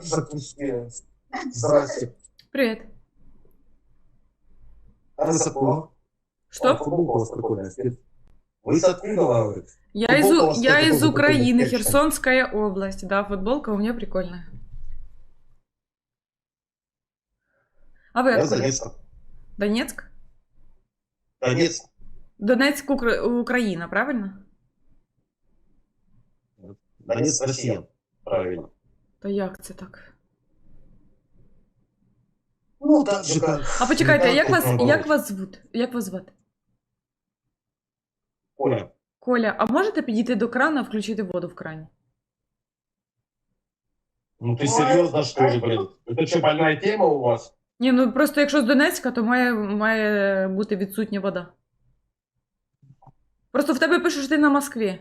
Запустили. Здрасте. Привет. А откуда? Что? Футболка у вас прикольная. Вы с откуда, говорит? Я из, я из Украины, Херсонская область. Да, футболка у меня прикольная. А вы Я откуда? Донецка. Донецк? Донецк. Донецк, Укра- Украина, правильно? Донецк, Россия. Правильно. Та як це так? Ну, так же. А почекайте, а як вас, як вас звуть? Як вас звати? Коля, Коля, а можете підійти до крана, включити воду в крані? ну ты серьезно, что ли, блин? Это что, больная тема у вас? Ні, ну просто якщо з Донецька, то має, має бути відсутня вода. Просто в тебе пише, що ти на Москві.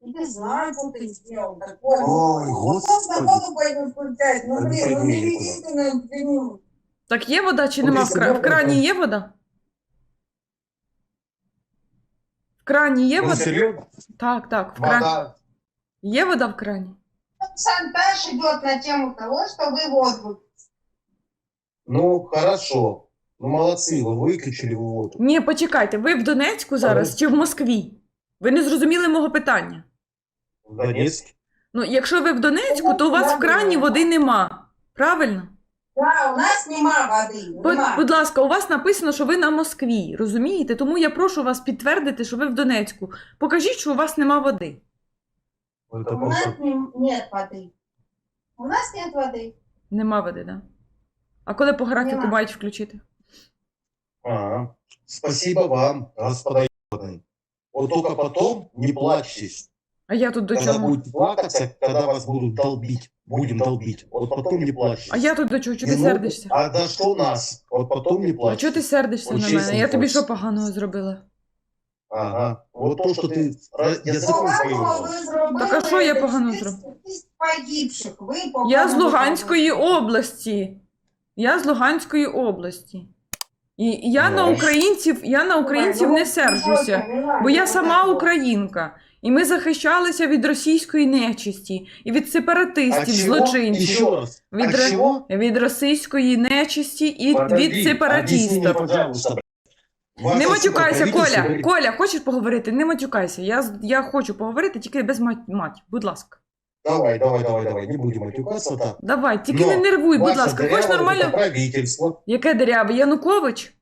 Не знаю, что ты сделал такое. Ой, Ну, господи. на воду пойду включать. Ну, Да не блин, ну пойду не я никуда. ведите на напрямую. Так є вода чи Ну, нема в, якщо кра... є, в крані то- є вода? В крані є Ну, вода? серьезно? Так, так, в крані. Вода. Є вода в крані? Шантаж идет на тему того, что вы воду. Ну, хорошо. Ну, молодцы, вы выключили воду. Ні, почекайте, ви в Донецьку зараз Але- чи в Москві? Ви не зрозуміли мого питання. В Донецке? Ну, якщо ви в Донецьку, то у вас в крані води нема. Правильно? Да, у нас нема воды. Будь, Нема. будь ласка, у вас написано, що ви на Москві, розумієте? Тому я прошу вас підтвердити, що ви в Донецьку. Покажіть, що у вас нема води. Это У нас просто... не- нет воды. У нас нет воды. Нема води, да? А коли по графіку Нема. мають включити? А, спасибо вам, господа ебаные. Вот только потом не плачьтесь. а я тут до Когда чого? будете плакаться, когда вас будут долбить. Будем долбить. Вот потом не плачьтесь. А я тут до чого? Чого ти Ну, сердишся? А за что нас? Вот потом не А плачьтесь. чого ти сердишся на мене? Я тобі що поганого зробила? Ага. Вот то, что ты языком Поганого своим. ви зробили Так а що я погано зробила? погибших. Ви погано Я з Луганської області. Я з Луганської області. І я на Ну. українців, я на українців не сержуся, бо я сама українка. І ми захищалися від російської нечисті і від А сепаратистів, чего? злочинців, Еще раз. Від а ро- чего? від російської нечисті і Подожди, від объясни мне, сепаратистів. пожалуйста, блядь. Ваша Не сука матюкайся, правительство Коля. говорит, Коля, хочеш поговорити? Не матюкайся. Я, з- я хочу поговорити, тільки без мать, мать. Будь ласка. Давай, давай, давай, давай, не будем матюкаться так. Давай, тільки Но не нервуй, будь Ваше ласка. Хочеш дырявое это нормально. правительство. Яке деряве? Янукович?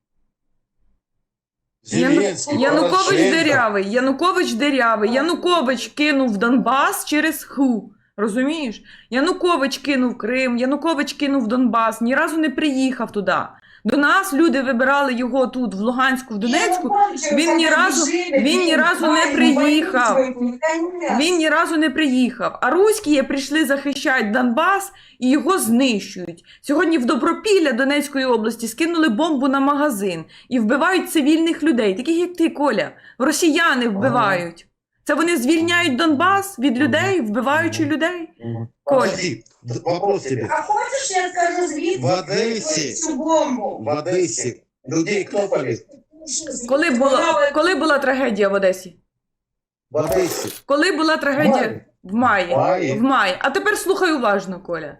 Яну... Янукович Порошенко. дерявий, Янукович дерявий. Янукович кинув Донбас через ху. Розумієш? Янукович кинув Крим, Янукович кинув Донбас, ні разу не приїхав туди. До нас люди вибирали його тут, в Луганську, в Донецьку. він ні разу- він ні разу не приїхав. Він ні разу не приїхав. А руські прийшли захищати Донбас і його знищують. Сьогодні в Добропілля Донецької області скинули бомбу на магазин і вбивають цивільних людей, таких як ти, Коля. Росіяни вбивають. Це вони звільняють Донбас від людей, вбиваючи людей. Мгм. Подожди, вопрос тебе. А хочеш, я скажу звідки? В Одесі. цю бомбу? В Одессе людей кнопали. Коли була, коли була трагедія в Одесі? В Одессе. Коли була трагедія? В маї. Маї. В маї. А тепер слухай уважно, Коля.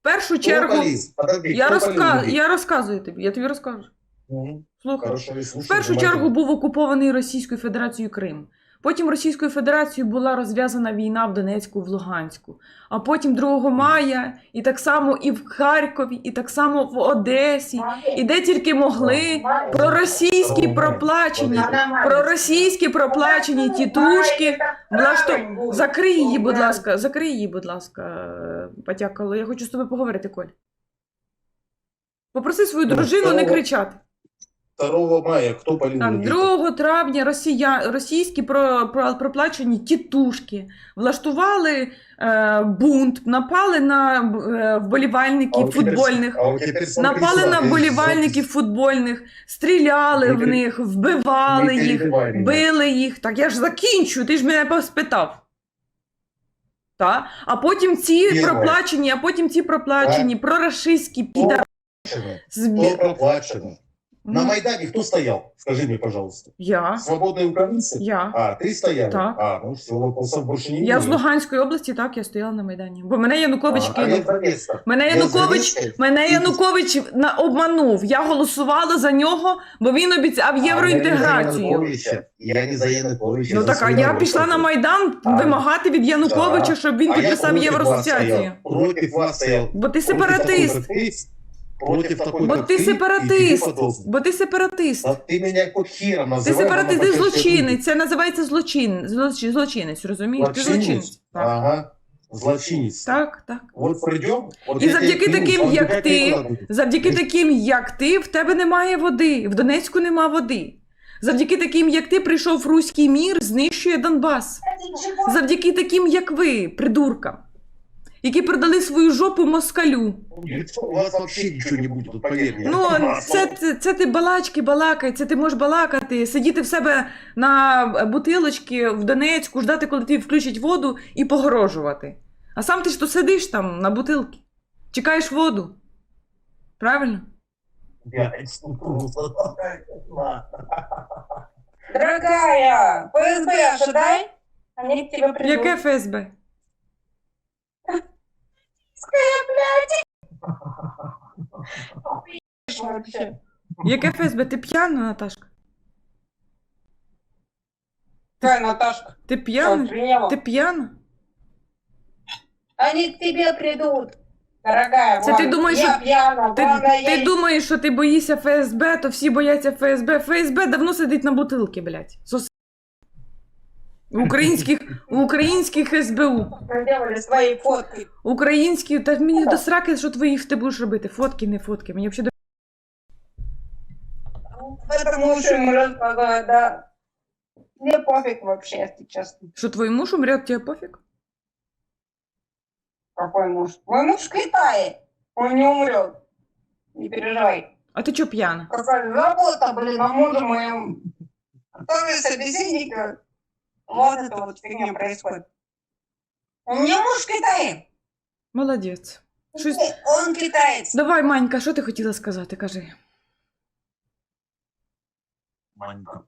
В першу Кто чергу. полез? Подожди, Я, кто розка... полез? я розказую тобі, я тобі розкажу. Мгм. Слухай. Хорошо, я В першу чергу був окупований Російською Федерацією Крим. Потім Російською Федерацією була розв'язана війна в Донецьку, в Луганську. А потім 2 мая, і так само і в Харкові, і так само в Одесі, і де тільки могли. Проросійські проплачені, проросійські проплачені тітушки. влашто- Закрий її, будь ласка, закрий її, будь ласка, е. Я хочу з тобою поговорити, Коль. Попроси свою Ну, дружину не кричати. 2 мая кто полез? Так, 2 травня росія... російські про... Про... проплачені тітушки влаштували е... бунт, напали на е... вболівальників А футбольних, а напали на вболівальників футбольних, стріляли в них, вбивали їх, били їх. Так я ж закінчу, ти ж мене поспитав. Та? А потім ці проплачені, а потім ці проплачені, прорашистські підар... Проплачено. проплачено? На Ну, Майдане кто стоял? Скажи мне, пожалуйста. Я. Свободные украинцы? Я. А, ты стоял? Так. А, ну все, вопросов больше не Я з имею. Луганської області, так, я стояла на Майдані. Бо мене Янукович А, а я кинув. с Донецка. Мене Я з Янукович, Донецька. мене І- Янукович на, обманув. Я голосувала за нього, бо він обіцяв А, я не за євроінтеграцію. Януковича. Я не за Януковича. Ну за так, а свой я народ пішла на стою. Майдан А, вимагати від Януковича, так. щоб він А я підписав против вас Євроасоціацію. стоял. Против вас стоял. Бо ти Против сепаратист. такой, как ты, Против такой, Бо как ти ты, сепаратист. и тебе подобных. Бо ти сепаратист. Да ты меня хоть хером называй. Ти сепаратист, ти но на злочинець. Це називається злочин. злочин- Злочинець, розумієш? Ти Злочинец? злочинець. Так, Ага. Злочинец. так. так. Вот придем. Вот І я завдяки тебе таким, клянусь, як он ти, никогда не будет. Завдяки таким, як ти, в тебе немає води. В Донецьку нема води. Завдяки таким, як ти, прийшов руський мір, знищує Донбас. Завдяки таким, як ви, придуркам, які продали свою жопу москалю. У вас вообще ничего не будет, тут мне. Ну, це, це, це ти балачки балакай, це ти можеш балакати, сидіти в себе на бутилочці в Донецьку, ждати, коли тобі включать воду і погрожувати. А сам ти ж то сидиш там на бутилці, чекаєш воду. Правильно? Дорогая, ФСБ ожидай. Они к тебе придут. Яке ФСБ? Вообще. Яке ФСБ? Ти п'яна, Наташка? Какая Наташка? Ти п'яна? охренела? Ти п'яна? Они к тебе придут. Дорогая, Це ти думаєш, я що- пьяна, Ти, я ти думаєш, що ти боїшся ФСБ, то всі бояться ФСБ. ФСБ давно сидить на бутилці, блядь. Сос... Українських, українських СБУ. сделали свои фотки. Українські, та мені до сраки, що твої ти будеш робити? Фотки, не фотки. Мені взагалі Поэтому уши ему рассказывают, да. Мне пофиг вообще, если честно. Що твій муж умрет, тебе пофіг? Какой муж? Мой муж в Китае. Он не умрет. Не переживай. А ти чого п'яна? Какая работа, блин, а мужа моем. Второй собеседник. Вот это вот фигня происходит. У меня муж в Китае. Молодець. Щось... Он китаец. Давай, Манька, що ти хотіла сказати? Кажи. Манька.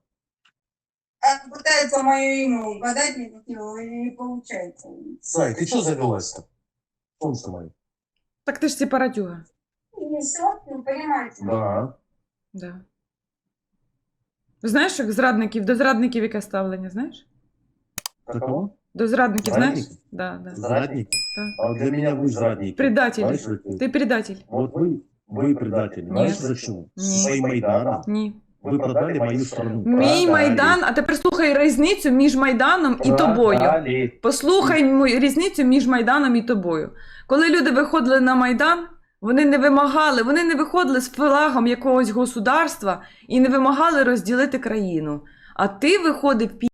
Он пытается мое имя угадать, никак его не получается. Сай, ты что завелась-то? Солнце мое. Так ти ж сепаратюга. Не все, вы понимаете. Да. Да. Знаєш, як зрадників, до зрадників яке ставлення, знаєш? Каково? До зрадників, знаєш? Зрадників? Да, да. Зрадники. Так. А для меня вы зрадники. Предатель. Знаешь, что это? Ти предатель. Вот вы, вы предатели. Нет. Знаешь зачем? Нет. Своим Майданом Ні. вы продали мою страну. Мій Продали. Майдан, а тепер слухай різницю між Майданом і тобою. Продали. Послухай мою різницю між Майданом і тобою. Коли люди виходили на Майдан, вони не вимагали, вони не виходили з флагом якогось государства і не вимагали розділити країну. А ти виходив пі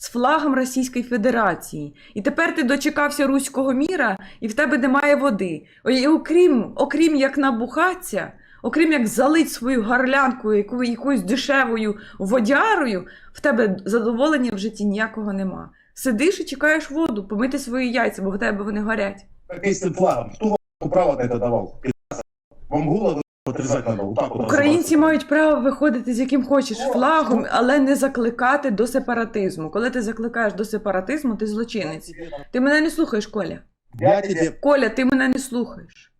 з флагом Російської Федерації. І тепер ти дочекався руського міра, і в тебе немає води. І окрім, окрім як набухатися, окрім як залить свою гарлянку яку, якоюсь дешевою водярою, в тебе задоволення в житті ніякого нема. Сидиш і чекаєш воду, помити свої яйця, бо в тебе вони горять. Кто вам право на давал? Вам голову Українці мають право виходити з яким хочеш флагом, але не закликати до сепаратизму. Коли ти закликаєш до сепаратизму, ти злочинець. Ти мене не слухаєш, Коля. Я тебе... Коля, ти мене не слухаєш.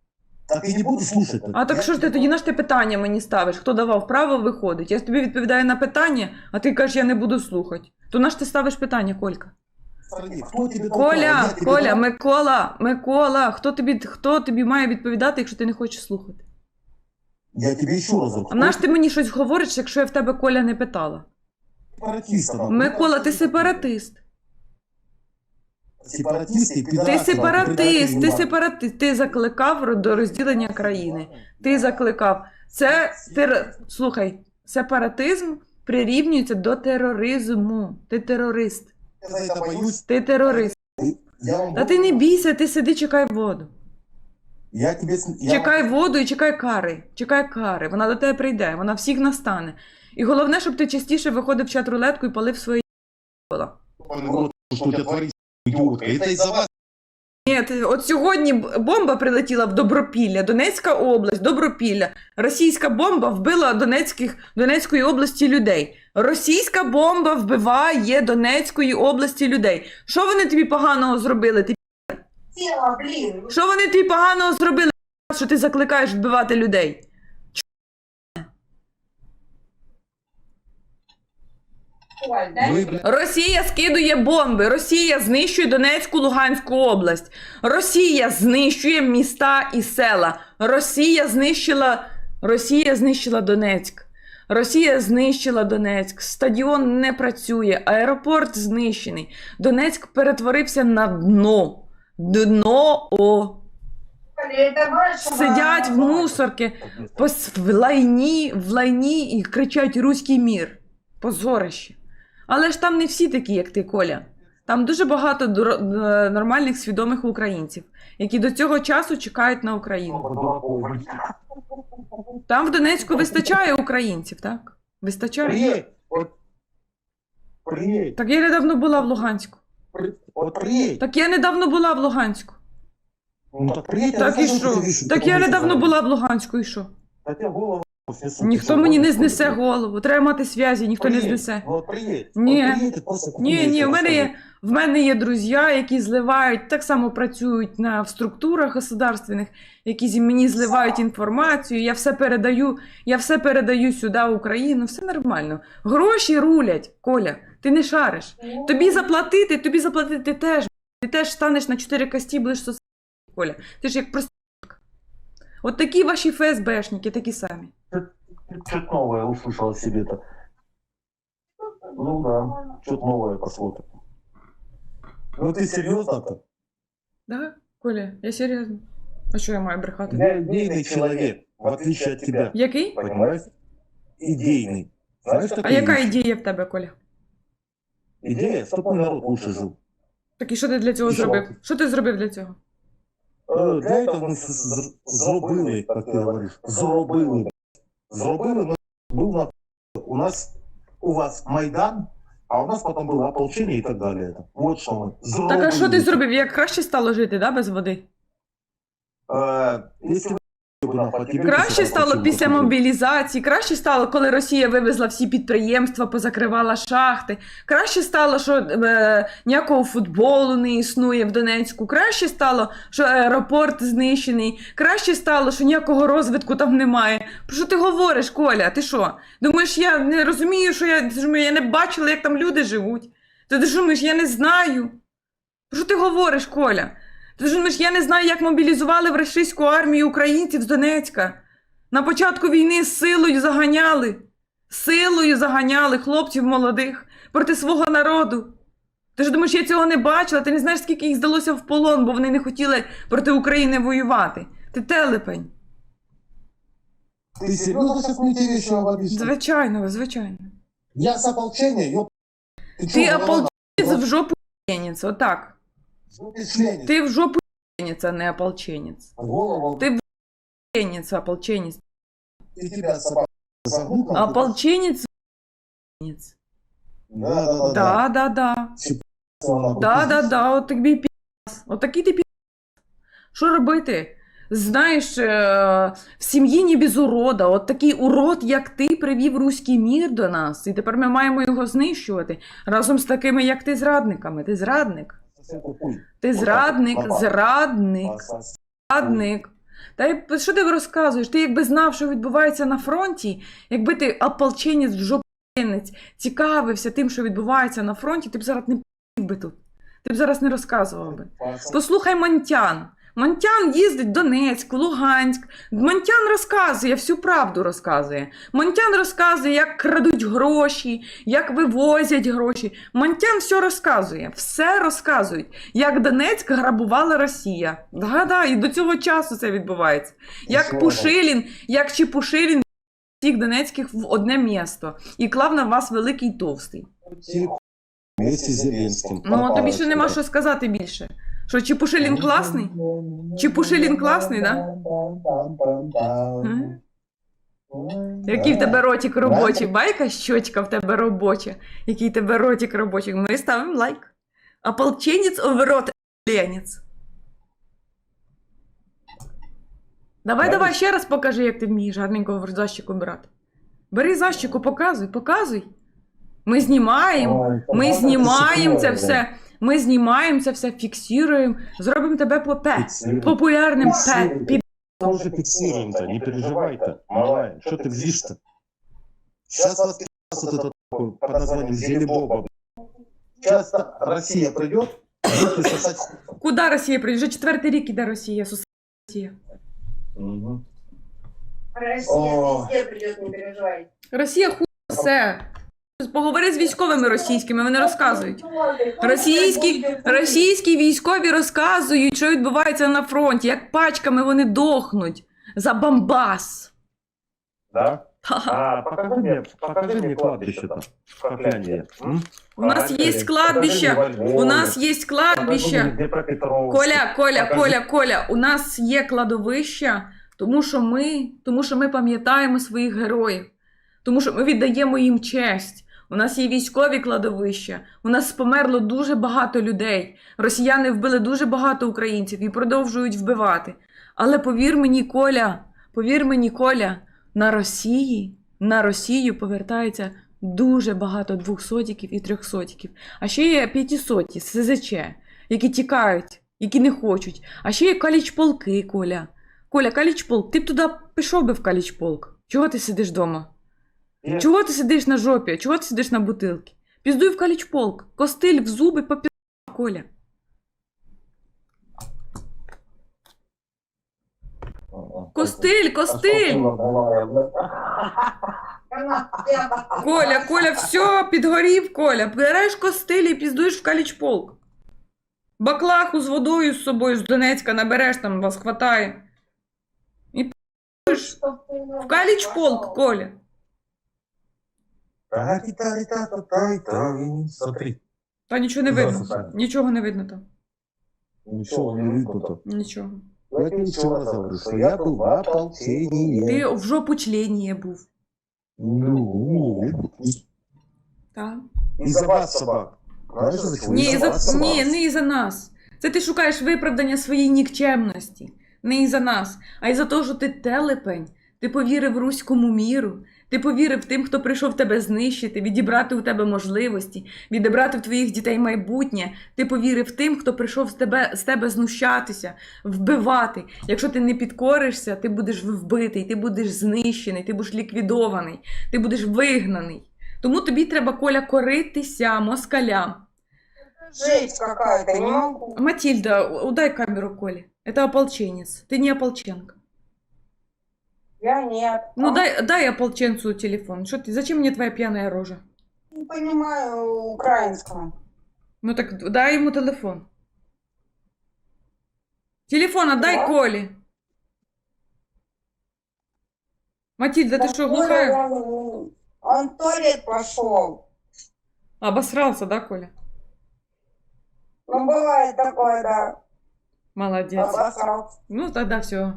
Так и не буду слушать. А так що ж ти тоді на ж ти питання мені ставиш? Хто давав право виходить? Я ж тобі відповідаю на питання, а ти кажеш, я не буду слухати. То на ж ти ставиш питання, Колька? Дал право? Коля, Коля. Микола, Микола, хто тобі, хто тобі має відповідати, якщо ти не хочеш слухати? Я тебе еще раз говорю. А наш ти мені щось говориш, якщо я в тебе Коля не питала? Сепаратиста, нахуй. Микола, ти сепаратист. Сепаратисты, Ти пидорасы, сепаратист, ти предатели, сепаратист. Ти закликав ро- до розділення країни. Ти закликав. Це тер... слухай, сепаратизм прирівнюється до тероризму. Ти терорист. Я за это боюсь. Ти терорист. Я вам Та ти не бійся, ти сиди, чекай воду. Я тебе... Я Чекай воду і чекай кари. Чекай кари. Вона до тебе прийде, вона всіх настане. І головне, щоб ти частіше виходив в чат рулетку і палив из-за вас Ні, от сьогодні бомба прилетіла в Добропілля, Донецька область, Добропілля. Російська бомба вбила Донецьких, Донецької області людей. Російська бомба вбиває Донецької області людей. Що вони тобі поганого зробили? Ти Тело, блин. що вони тобі поганого зробили, що ти закликаєш вбивати людей? Дай. Росія скидує бомби, Росія знищує Донецьку Луганську область. Росія знищує міста і села. Росія знищила Росія знищила Донецьк. Росія знищила Донецьк. Стадіон не працює, аеропорт знищений. Донецьк перетворився на дно. Дно. О. Сидять в мусорки в лайні, в лайні і кричать Руський мір. Позорище. Але ж там не всі такі, як ти, Коля. Там дуже багато дуро- е, нормальних свідомих українців, які до цього часу чекають на Україну. Там в Донецьку вистачає українців, так? Вистачає. Приедь, вот, Так я недавно була в Луганську. При- вот. Так я недавно була в Луганську. Ну так приїдь, Так і що? Так я недавно була в Луганську і що? Та тебе голову снесут. Ніхто мені не знесе голову. Треба мати зв'язі, ніхто не знесе. Приедь. Ні. Приедь, просто Ні, ні, в мене є, в мене є друзі, які зливають, так само працюють на, в структурах государственних, які зі- мені зливають інформацію. Я все передаю, я все передаю сюди, в Україну, все нормально. Гроші рулять, Коля, ти не шариш. Тобі заплатити, тобі заплатити ти теж. Ти теж станеш на чотири кості, будеш соц... Коля. Ти ж як проститутка. От такі ваші ФСБшники, такі самі. Что-то новое услышал о себе-то. Ну да, что-то новое посмотрим. Ну ты серьезно-то? Да, Коля, я серйозно. А що я маю брехати? Я идейный человек, в отличие от тебя. Який? Понимаешь? Идейный. Знаешь, А такие яка вещи? ідея в тебе, Коля? Идея, чтобы мой народ лучше жил. Так і що ти для цього І що? зробив? Що ти зробив для цього? Э, Для этого мы с- з- зробили, как ты говоришь, зробили. Зробили, но был на... У нас, у вас Майдан, а у нас потом было ополчение и так далее. Это. Вот что мы зробили. Так а що ти зробив? Як краще стало жити, да, без води? Э, Если Краще стало після мобілізації, краще стало, коли Росія вивезла всі підприємства, позакривала шахти. Краще стало, що е, ніякого футболу не існує в Донецьку. Краще стало, що аеропорт знищений. Краще стало, що ніякого розвитку там немає. Про що ти говориш, Коля? Ти що? Думаєш, я не розумію, що я, я не бачила, як там люди живуть. Ти думаєш, я не знаю. Про що ти говориш, Коля? Ти думаєш, я не знаю, як мобілізували в російську армію українців з Донецька. На початку війни силою заганяли, силою заганяли хлопців молодих проти свого народу. Ти ж думаєш, я цього не бачила, ти не знаєш, скільки їх здалося в полон, бо вони не хотіли проти України воювати. Ти телепень. Ты серьезно сейчас мне эти вещи говоришь? Звичайно, звичайно. Я с ополчения, ёп. Ты, Ти чё, голова ополченець в жопу єнець, отак. на- Ты. В жопу єнець, а не ополченець. Голову, Ти єнець, ополченець. и тебя собака загнут. на Ополченець. Да, да, да. Да, да, да. да. Да, да, да, от тобі піс. От такий ти піс. Що робити? Знаєш, в сім'ї не без урода. От такий урод, як ти, привів руський мір до нас, і тепер ми маємо його знищувати разом з такими, як ти, зрадниками. Ти зрадник. Ти зрадник, зрадник, зрадник. Та й що ти розказуєш? Ти якби знав, що відбувається на фронті, якби ти ополченець жопинець цікавився тим, що відбувається на фронті, ти б зараз не пив би тут. Ти б зараз не розказував би. Послухай Монтян. Монтян їздить в Донецьк, Луганськ. Монтян розказує, всю правду розказує. Монтян розказує, як крадуть гроші, як вивозять гроші. Монтян все розказує, все розказують, як Донецьк грабувала Росія. Да, да, і до цього часу це відбувається. Як. Пушилін, як Чепушилін всіх донецьких в одне місто і клав на вас великий товстий. Вместе з Зеленським. Ну, а тобі ще нема що сказати більше. Що Чепушилін класний? Чепушилін класний, да? Який в тебе ротик робочий? Байка щочка в тебе робоча. Який в тебе ротик робочий? Ми ставимо лайк. Ополченець оверот ленець. Давай, давай ще раз покажи, як ти вмієш гарненько защику брати. Бери защику, показуй, показуй. Ми знімаємо, ми знімаємо це все. Ми знімаємо це все, фіксуємо, зробимо тебе попе. Фиксируем. Популярним пе. Фиксируем. Під... Мы уже фиксируем-то, не переживай-то, малая. Что ты бзишь-то? Сейчас вас вот этот такой под названием Зелебоба. Сейчас Россия придет, будет сосать... Куди Росія прийде? Вже четвертий рік іде Росія, сус... Росія. Мгм. Россия О. везде придет, не переживай. Росія ху все. Поговори з військовими російськими, вони розказують. Російські, російські військові розказують, що відбувається на фронті, як пачками вони дохнуть за Бомбас. Да? А, покажи мне, покажи мне кладбище-то. Проклятие. м? У нас є кладбище, у нас є кладбище. Коля, Коля, Коля, Коля, у нас є кладовища, тому що ми, тому що ми пам'ятаємо своїх героїв, тому що ми віддаємо їм честь. У нас є військові кладовища. У нас померло дуже багато людей. Росіяни вбили дуже багато українців і продовжують вбивати. Але повір мені, Коля, повір мені, Коля, на Росії, на Росію повертається дуже багато двохсотіків і трьохсотіків. А ще є п'ятісоті, СЗЧ, які тікають, які не хочуть. А ще є калічполки, Коля. Коля, калічполк, ти б туди пішов би в калічполк. Чого ти сидиш вдома? Є. Чого ти сидиш на жопі? Чого ти сидиш на бутилці? Піздуй в калічполк, костиль в зуби попі... Коля. Костиль, костиль! Коля, Коля, все, підгорів, Коля. Береш костиль і піздуєш в калічполк. Баклаху з водою з собою з Донецька набереш, там вас хватає. І пиш в калічполк, Коля. Смотри, Та нічого не видно. Нічого не видно там. ничего не видно-то. Нічого. Я еще раз говорю, что я был в ополчении. Ти в жопу члені був. Ну, Так. из-за вас, собак. Знаешь, из-за чего? Ні, Из-за за, вас, собак. ні, не із-за нас. Це ти шукаєш виправдання своїй нікчемності. Не із-за нас, а із-за того, що ти телепень. Ти повірив руському міру. Ти повірив тим, хто прийшов тебе знищити, відібрати у тебе можливості, відібрати в твоїх дітей майбутнє. Ти повірив тим, хто прийшов з тебе, з тебе знущатися, вбивати. Якщо ти не підкоришся, ти будеш вбитий, ти будеш знищений, ти будеш ліквідований, ти будеш вигнаний. Тому тобі треба коля коритися москалям. Жесть какая-то, не могу. Матильда, удай камеру Коле. Это ополченец. Ты не ополченка. Я нет. Ну А, дай, дай ополченцу телефон. Что ты? Зачем мне твоя пьяная рожа? Не понимаю украинского. Ну так дай ему телефон. Телефон отдай Да? Коле. Матильда, ты что, глухая? Он, он в туалет пошел. Обосрался, да, Коля? Ну, бывает такое, да. Молодец. Обосрался. Ну, тогда все.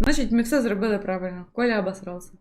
Значить, ми все зробили правильно. Коля обосрався.